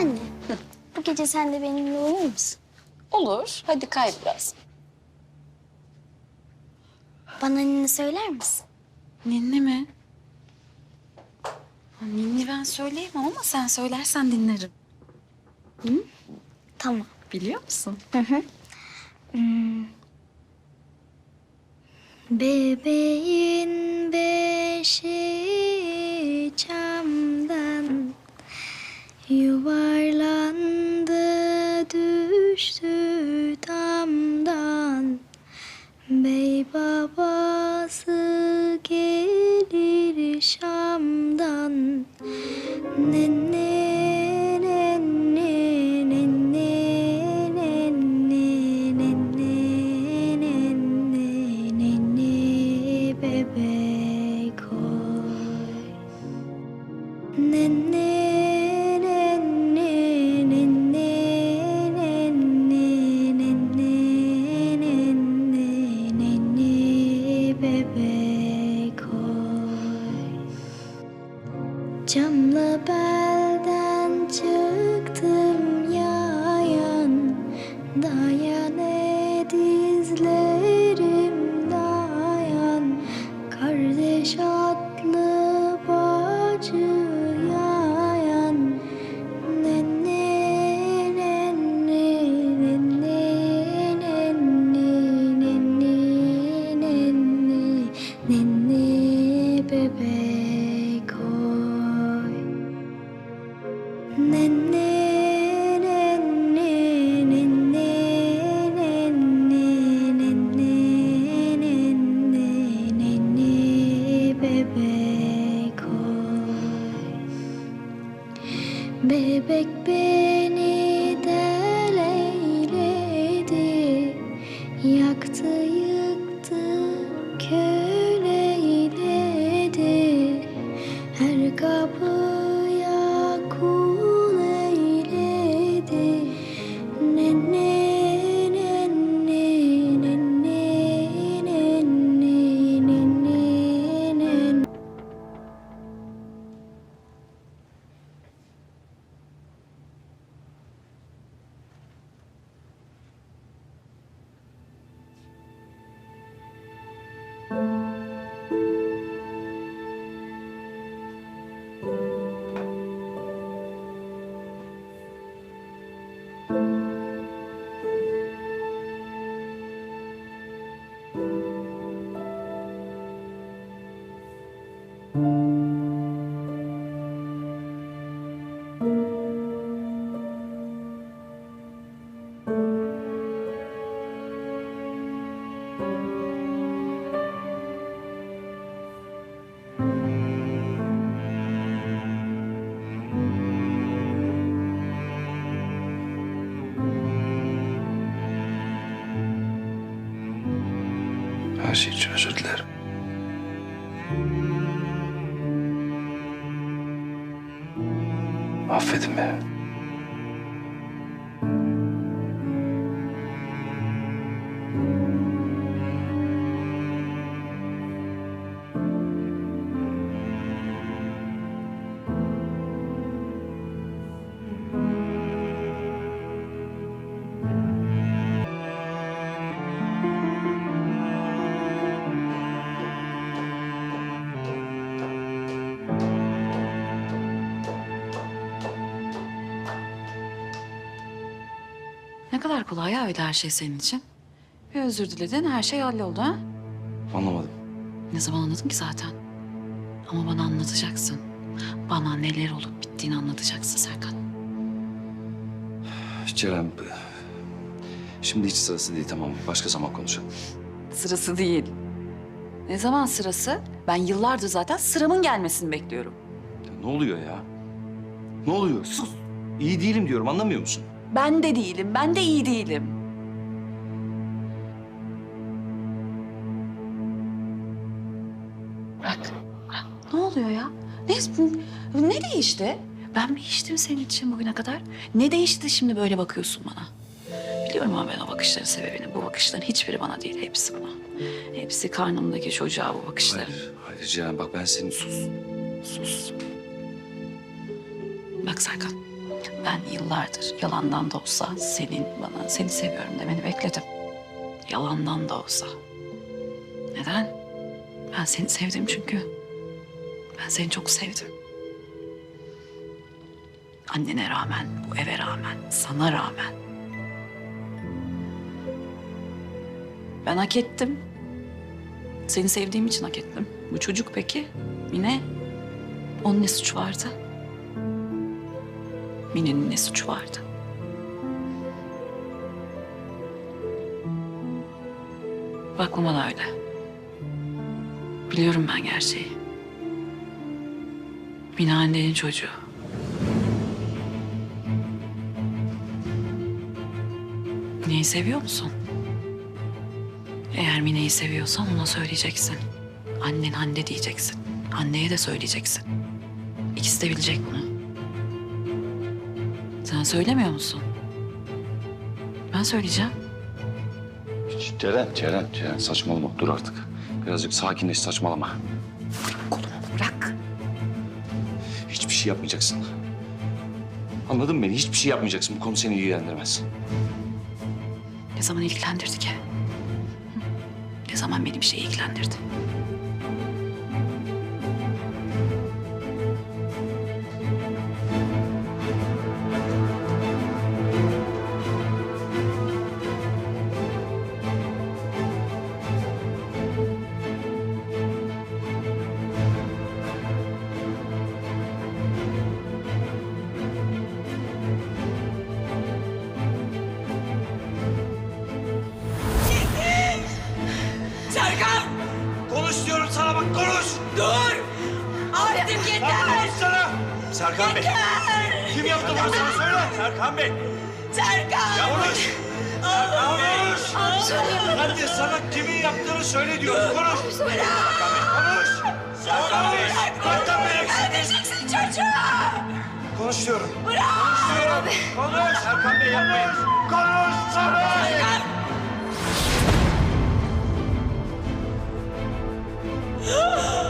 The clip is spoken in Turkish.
Anne, bu gece sen de benimle uyur musun? Olur. Hadi kay biraz. Bana ninni söyler misin? Ninni mi? Ninni ben söyleyemem ama sen söylersen dinlerim. Tamam. Biliyor musun? Bebeğin beşi çamdan baby, coy. Camlı belden çıktım yayan Dayan bebek Bebek Her şey için özür dilerim. Affedin beni. Ne kadar kolay ya öyle her şey senin için. Bir özür diledin her şey halloldu ha? Anlamadım. Ne zaman anladın ki zaten. Ama bana anlatacaksın. Bana neler olup bittiğini anlatacaksın Serkan. Ceren, şimdi hiç sırası değil tamam mı? Başka zaman konuşalım. Sırası değil. Ne zaman sırası? Ben yıllardır zaten sıramın gelmesini bekliyorum. Ya ne oluyor ya? Ne oluyor? Sus. İyi değilim diyorum anlamıyor musun? Ben de değilim, ben de iyi değilim. Bırak, bırak. Ne oluyor ya? Ne, ne değişti? Ben mi içtim senin için bugüne kadar? Ne değişti şimdi böyle bakıyorsun bana? Biliyorum ama ben o bakışların sebebini. Bu bakışların hiçbiri bana değil, hepsi bana. Hepsi karnımdaki çocuğa bu bakışların. Hayır, hayır Ceren bak ben senin sus. Sus. Bak Serkan, Ben yıllardır yalandan da olsa senin bana seni seviyorum demeni bekledim. Yalandan da olsa. Neden? Ben seni sevdim çünkü. Ben seni çok sevdim. Annene rağmen, bu eve rağmen, sana rağmen. Ben hak ettim. Seni sevdiğim için hak ettim. Bu çocuk peki? Mine? Onun ne suçu vardı? Mine'nin ne suçu vardı? Bakma bana öyle. Biliyorum ben gerçeği. Mine annenin çocuğu. Mine'yi seviyor musun? Eğer Mine'yi seviyorsan ona söyleyeceksin. Annen Hande diyeceksin. Anneye de söyleyeceksin. İkisi de bilecek bunu. Sen söylemiyor musun? Ben söyleyeceğim. Ceren, Ceren, Ceren saçmalama dur artık. Birazcık sakinleş saçmalama. Kolumu bırak. Hiçbir şey yapmayacaksın. Anladın mı beni? Hiçbir şey yapmayacaksın. Bu konu seni ilgilendirmez. Ne zaman ilgilendirdi ki? Hı? Ne zaman beni bir şey ilgilendirdi? Serkan Bey. Kim yaptı bunu sana söyle. Serkan Bey. Serkan! Konuş. Serkan Bey. Hadi sana kimin yaptığını söyle diyorum. Konuş. Serkan Bey. Konuş. Serkan Bey. Serkan Bey. Öldüreceksin çocuğu! Konuş diyorum. Bırak! Konuş diyorum. Konuş. Serkan Bey yapmayın. Konuş. Serkan. Serkan!